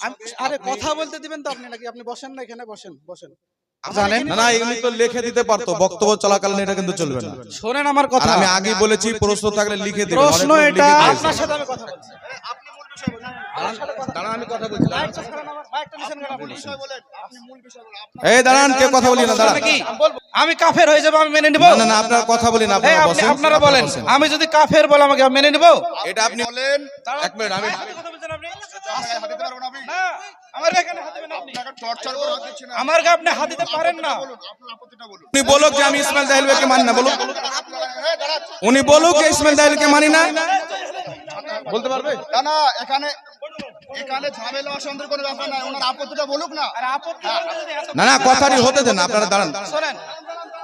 আমি- আরে কথা বলতে দিবেন তো আপনি নাকি? আপনি বসেন না এখানে বসেন বসেন। জানেন? না না এগুলি তো লিখে দিতে পারতো বক্তব্য চলাকালীন এটা কিন্তু চলবে না। শোনেন আমার কথা। আমি আগে বলেছি প্রশ্ন থাকলে লিখে দিবেন। প্রশ্ন এটা আপনার সাথে আমি কথা বলছি। দাঁড়ান, আমি কথা দাঁড়ান। এই দাঁড়ান কে বলি না দাঁড়ান। কি? আমি কাফের হয়ে যাব আমি মেনে নিব? না না না আপনার কথা বলি না আপনি আপনারা বলেন আমি যদি কাফের বলে আমাকে মেনে নিব? এটা আপনি বলেন এক মিনিট আমি না, আমার এখানে হাত দিবেন আপনি। আমার গায়ে আপনি হাত দিতে পারেন না। উনি বলুক যে আমি ইসমাইল দাহিলকে মানি না বলুক। উনি বলুক যে ইসমাইল দাহিলকে মানি না। বলতে পারবে? না না এখানে এখানে ঝামেলা অশান্তির কোনো ব্যাপার নাই। ওনার আপত্তিটা বলুক না। আর আপত্তি বলতে যদি এত- না না কথাটি হতে দেন আপনারা দাঁড়ান।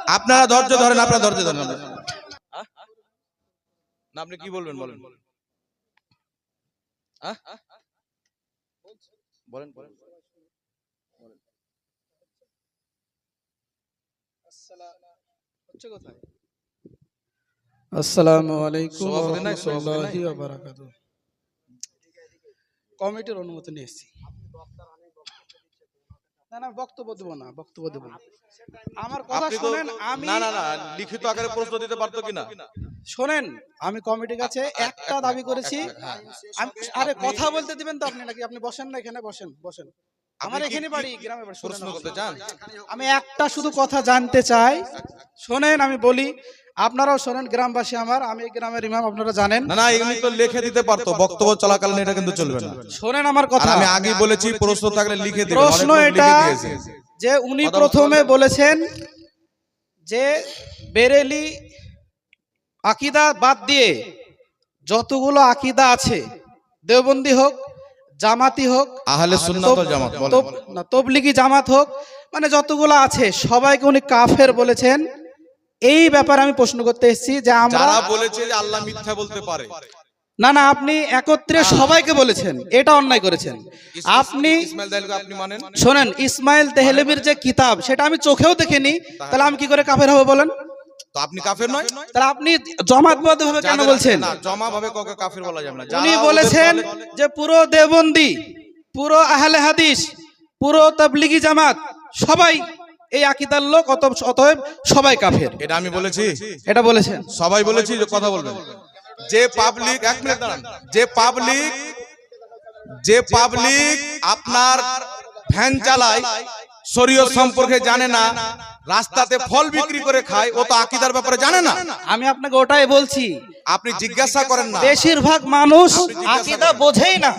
আপনারা ধৈর্য ধরেন আপনারা ধৈর্য ধরেন। না আপনি কি বলবেন বলেন। আহ? বলেন। বলেন। হচ্ছে কোথায় আসসালামু আলাইকুম ওয়া বারাকাতুহু। কমিটির অনুমতি নিয়েছি এসেছি। না না বক্তব্য দেব না বক্তব্য দেব আমার কথা শুনেন আমি না না না লিখিত আকারে প্রশ্ন দিতে পারতো কিনা? শোনেন আমি কমিটির কাছে একটা দাবি করেছি। আরে কথা বলতে দিবেন তো আপনি নাকি? আপনি বসেন না এখানে বসেন বসেন। আমার এখানে বাড়ি গ্রামে বাড়ি প্রশ্ন করতে চান? আমি একটা শুধু কথা জানতে চাই। শোনেন আমি বলি আপনারাও শোনেন গ্রামবাসী আমার আমি এই গ্রামের ইমাম আপনারা জানেন। না না এগুলি তো লিখে দিতে পারতো বক্তব্য চলাকালীন এটা কিন্তু চলবে না। শোনেন আমার কথা। আমি আগে বলেছি প্রশ্ন থাকলে লিখে দিবেন প্রশ্ন এটা যে উনি প্রথমে বলেছেন যে বেরেলি আকিদা বাদ দিয়ে যতগুলো আকিদা আছে দেওবন্দি হোক জামাতি হোক আহলে সুন্নাত ওয়াল জামাত তবলিগি জামাত হোক মানে যতগুলো আছে সবাইকে উনি কাফের বলেছেন। এই ব্যাপারে আমি প্রশ্ন করতে এসেছি যে আমরা বলেছে যে আল্লাহ মিথ্যা বলতে পারে। না না আপনি একত্রে সবাইকে বলেছেন এটা অন্যায় করেছেন। আপনি শোনেন ইসমাইল তেহলেবির যে কিতাব সেটা আমি চোখেও দেখিনি। তাহলে আমি কি করে কাফের হব বলেন? তো আপনি কাফের নয়? তাহলে আপনি জমাতবদ্ধ কেন বলছেন? না জমা কাউকে কাফের বলা যাবে না। উনি বলেছেন যে পুরো দেবন্দি পুরো আহলে হাদিস পুরো তাবলিগি জামাত সবাই এই আকিদার লোক অত অতএব সবাই কাফের। এটা আমি বলেছি। এটা বলেছেন। সবাই বলেছি যে কথা বলবেন। যে পাবলিক এক মিনিট দাঁড়ান। যে পাবলিক যে পাবলিক আপনার ভ্যান চালায় শরীয়ত সম্পর্কে জানে না রাস্তাতে ফল বিক্রি করে খায় ও তো আকিদার ব্যাপারে জানে না। আমি আপনাকে ওটাই বলছি। আপনি জিজ্ঞাসা করেন না। বেশিরভাগ মানুষ আকিদা বোঝেই না।